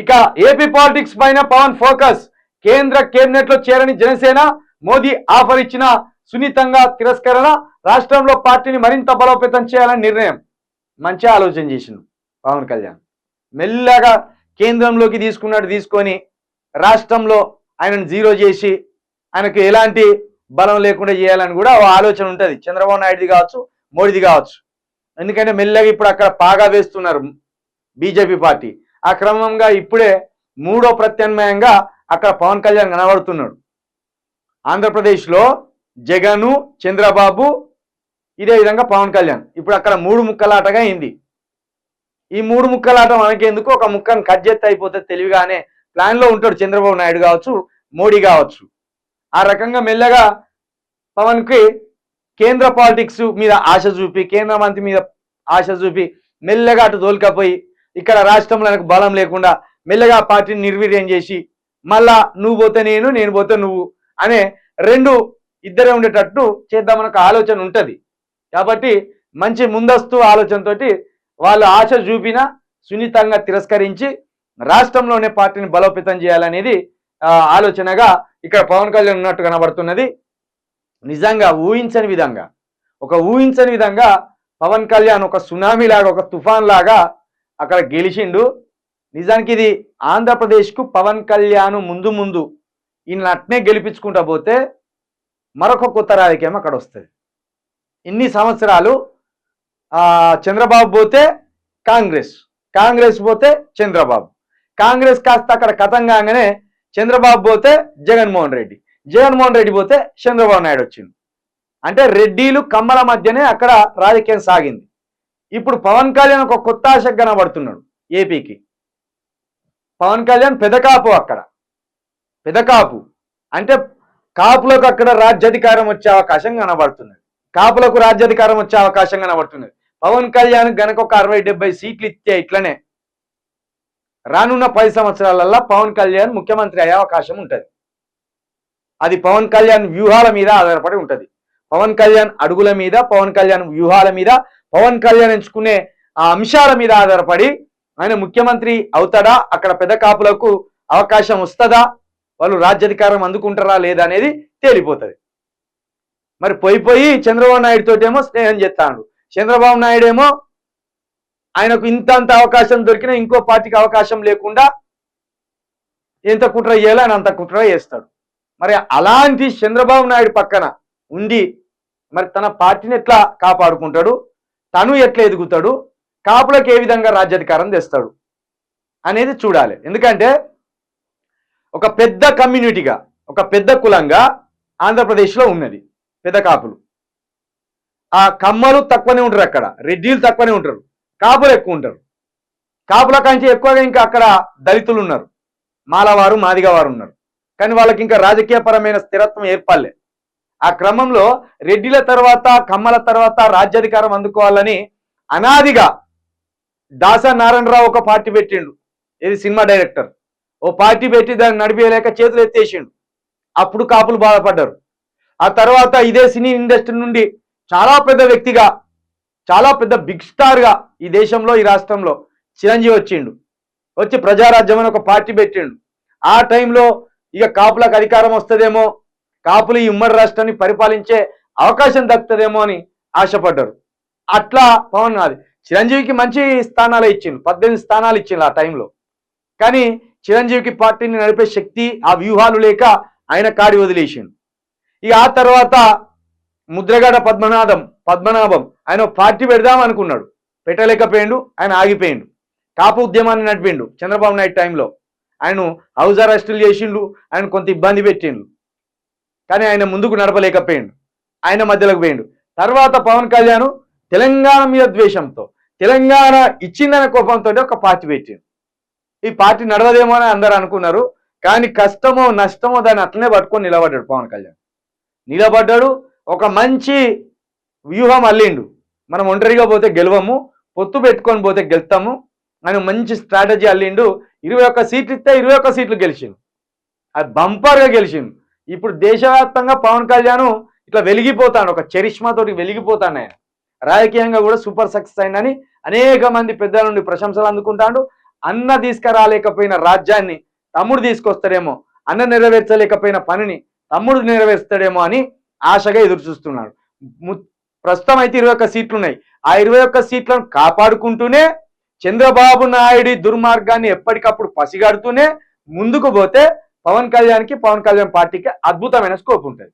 ఇక AP politics పైన Pawan focus. కేంద్ర కేబినెట్లో చేరని జనసేన మోదీ ఆఫర్ ఇచ్చిన సున్నితంగా తిరస్కరణ రాష్ట్రంలో పార్టీని మరింత బలోపేతం చేయాలని నిర్ణయం. మంచి ఆలోచన చేసిండు పవన్ కళ్యాణ్. మెల్లగా కేంద్రంలోకి తీసుకున్నట్టు తీసుకొని రాష్ట్రంలో ఆయనను జీరో చేసి ఆయనకు ఎలాంటి బలం లేకుండా చేయాలని కూడా ఓ ఆలోచన ఉంటుంది. చంద్రబాబు నాయుడుది కావచ్చు మోడీది కావచ్చు. ఎందుకంటే మెల్లగా ఇప్పుడు అక్కడ పాగా వేస్తున్నారు బీజేపీ పార్టీ. ఆ క్రమంగా ఇప్పుడే మూడో ప్రత్యామ్నాయంగా అక్కడ పవన్ కళ్యాణ్ కనబడుతున్నాడు. ఆంధ్రప్రదేశ్లో జగను చంద్రబాబు ఇదే విధంగా పవన్ కళ్యాణ్. ఇప్పుడు అక్కడ మూడు ముక్కలాటగా అయింది. ఈ మూడు ముక్కలాట మనకెందుకు ఒక ముక్కను కట్ చేస్తే అయిపోతే తెలివిగానే ప్లాన్లో ఉంటాడు చంద్రబాబు నాయుడు కావచ్చు మోడీ కావచ్చు. ఆ రకంగా మెల్లగా పవన్కి కేంద్ర పాలిటిక్స్ మీద ఆశ చూపి కేంద్ర మంత్రి మీద ఆశ చూపి మెల్లగా అటు తోలుకపోయి ఇక్కడ రాష్ట్రంలో నాకు బలం లేకుండా మెల్లగా పార్టీని నిర్వీర్యం చేసి మళ్ళా నువ్వు పోతే నేను నేను పోతే నువ్వు అనే రెండు ఇద్దరే ఉండేటట్టు చేద్దామని ఒక ఆలోచన ఉంటుంది. కాబట్టి మంచి ముందస్తు ఆలోచనతోటి వాళ్ళు ఆశ చూపిన సున్నితంగా తిరస్కరించి రాష్ట్రంలోనే పార్టీని బలోపేతం చేయాలనేది ఆలోచనగా ఇక్కడ పవన్ కళ్యాణ్ ఉన్నట్టు కనబడుతున్నది. నిజంగా ఊహించని విధంగా ఒక ఊహించని విధంగా పవన్ కళ్యాణ్ ఒక సునామీ లాగా ఒక తుఫాన్ లాగా అక్కడ గెలిచిండు. నిజానికి ఇది ఆంధ్రప్రదేశ్కు పవన్ కళ్యాణ్ ముందు ముందు ఈయన అట్నే గెలిపించుకుంటా పోతే మరొక కొత్త రాజకీయం అక్కడ వస్తుంది. ఇన్ని సంవత్సరాలు చంద్రబాబు పోతే కాంగ్రెస్ కాంగ్రెస్ పోతే చంద్రబాబు. కాంగ్రెస్ కాస్త అక్కడ కథం కాగానే చంద్రబాబు పోతే జగన్మోహన్ రెడ్డి జగన్మోహన్ రెడ్డి పోతే చంద్రబాబు నాయుడు వచ్చింది అంటే రెడ్డిలు కమ్మల మధ్యనే అక్కడ రాజకీయం సాగింది. ఇప్పుడు పవన్ కళ్యాణ్ ఒక కొత్త ఆశకు కనబడుతున్నాడు ఏపీకి. పవన్ కళ్యాణ్ పెదకాపు అక్కడ. పెదకాపు. అంటే కాపులకు అక్కడ రాజ్యాధికారం వచ్చే అవకాశం కనబడుతున్నది. కాపులకు రాజ్యాధికారం వచ్చే అవకాశం కనబడుతున్నది. పవన్ కళ్యాణ్ గనక ఒక అరవై డెబ్బై సీట్లు ఇస్తే ఇట్లనే రానున్న పది సంవత్సరాలల్లో పవన్ కళ్యాణ్ ముఖ్యమంత్రి అయ్యే అవకాశం ఉంటుంది. అది పవన్ కళ్యాణ్ వ్యూహాల మీద ఆధారపడి ఉంటుంది. పవన్ కళ్యాణ్ అడుగుల మీద పవన్ కళ్యాణ్ వ్యూహాల మీద పవన్ కళ్యాణ్ ఎంచుకునే ఆ అంశాల మీద ఆధారపడి ఆయన ముఖ్యమంత్రి అవుతాడా? అక్కడ పెద్ద కాపులకు అవకాశం వస్తుందా? వాళ్ళు రాజ్యాధికారం అందుకుంటారా లేదా అనేది తేలిపోతుంది. మరి పోయి పోయి చంద్రబాబు నాయుడు తోటేమో స్నేహం చేస్తాడు. చంద్రబాబు నాయుడు ఏమో ఆయనకు ఇంత అంత అవకాశం దొరికినా ఇంకో పార్టీకి అవకాశం లేకుండా ఎంత కుట్ర చేయాలో ఆయన అంత కుట్ర చేస్తాడు. మరి అలాంటి చంద్రబాబు నాయుడు పక్కన ఉండి మరి తన పార్టీని ఎట్లా కాపాడుకుంటాడు? తను ఎట్లా ఎదుగుతాడు? కాపులకు ఏ విధంగా రాజ్యాధికారం తెస్తాడు? అనేది చూడాలి. ఎందుకంటే ఒక పెద్ద కమ్యూనిటీగా ఒక పెద్ద కులంగా ఆంధ్రప్రదేశ్లో ఉన్నది పెద్ద కాపులు. ఆ కమ్మలు తక్కువనే ఉంటారు అక్కడ. రెడ్డిలు తక్కువనే ఉంటారు. కాపులు ఎక్కువ ఉంటారు. కాపుల కంటే ఎక్కువగా ఇంకా అక్కడ దళితులు ఉన్నారు. మాలవారు మాదిగ వారు ఉన్నారు. కానీ వాళ్ళకి ఇంకా రాజకీయపరమైన స్థిరత్వం ఏర్పడలే. ఆ క్రమంలో రెడ్డిల తర్వాత కమ్మల తర్వాత రాజ్యాధికారం అందుకోవాలని అనాదిగా దాసా నారాయణరావు ఒక పార్టీ పెట్టిండు. ఇది సినిమా డైరెక్టర్. ఓ పార్టీ పెట్టి దాన్ని నడిపేయలేక చేతులు ఎత్తేసిండు. అప్పుడు కాపులు బాధపడ్డారు. ఆ తర్వాత ఇదే సినీ ఇండస్ట్రీ నుండి చాలా పెద్ద వ్యక్తిగా చాలా పెద్ద బిగ్ స్టార్గా ఈ దేశంలో ఈ రాష్ట్రంలో చిరంజీవి వచ్చిండు. వచ్చి ప్రజారాజ్యం అని ఒక పార్టీ పెట్టిండు. ఆ టైంలో ఇక కాపులకు అధికారం వస్తుందేమో కాపులు ఈ ఉమ్మడి రాష్ట్రాన్ని పరిపాలించే అవకాశం దక్కుతుందేమో అని ఆశపడ్డారు. అట్లా పవన్ అది చిరంజీవికి మంచి స్థానాలు ఇచ్చిండు. పద్దెనిమిది స్థానాలు ఇచ్చిండు ఆ టైంలో. కానీ చిరంజీవికి పార్టీని నడిపే శక్తి ఆ వ్యూహాలు లేక ఆయన కాడి వదిలేసిండు. ఇక ఆ తర్వాత ముద్రగడ పద్మనాభం పద్మనాభం ఆయన ఒక పార్టీ పెడదాం అనుకున్నాడు. పెట్టలేకపోయిండు ఆయన ఆగిపోయిండు. కాపు ఉద్యమాన్ని నడిపిండు చంద్రబాబు నాయుడు టైంలో. ఆయన హౌస్ అరెస్టులు చేసిండు ఆయన కొంత ఇబ్బంది పెట్టిండు. కానీ ఆయన ముందుకు నడపలేకపోయిండు. ఆయన మధ్యలోకి పోయిండు. తర్వాత పవన్ కళ్యాణ్ తెలంగాణ మీద ద్వేషంతో తెలంగాణ ఇచ్చిందనే కోపంతో ఒక పార్టీ పెట్టిండు. ఈ పార్టీ నడవదేమో అని అందరూ అనుకున్నారు కానీ కష్టమో నష్టమో దాన్ని అట్లనే పట్టుకొని నిలబడ్డాడు పవన్ కళ్యాణ్. నిలబడ్డాడు ఒక మంచి వ్యూహం అల్లిండు. మనం ఒంటరిగా పోతే గెలవము పొత్తు పెట్టుకొని పోతే గెలుతాము అని మంచి స్ట్రాటజీ అల్లిండు. ఇరవై ఒక్క సీట్లు ఇస్తే ఇరవై ఒక్క సీట్లు గెలిచిండు. అది బంపర్గా గెలిచిండు. ఇప్పుడు దేశవ్యాప్తంగా పవన్ కళ్యాణ్ ఇట్లా వెలిగిపోతాడు ఒక చరిష్మాతోటి వెలిగిపోతాడు ఆయన. రాజకీయంగా కూడా సూపర్ సక్సెస్ అయిందని అనేక మంది పెద్దల నుండి ప్రశంసలు అందుకుంటాడు. అన్న తీసుకురాలేకపోయిన రాజ్యాన్ని తమ్ముడు తీసుకొస్తాడేమో అన్న నెరవేర్చలేకపోయిన పనిని తమ్ముడు నెరవేర్స్తాడేమో అని ఆశగా ఎదురు చూస్తున్నాడు. ము- ప్రస్తుతం అయితే ఇరవై ఒక్క సీట్లు ఉన్నాయి ఆ ఇరవై ఒక్క సీట్లను కాపాడుకుంటూనే చంద్రబాబు నాయుడి దుర్మార్గాన్ని ఎప్పటికప్పుడు పసిగడుతూనే ముందుకు పోతే పవన్ కళ్యాణ్కి పవన్ కళ్యాణ్ పార్టీకి అద్భుతమైన స్కోప్ ఉంటుంది.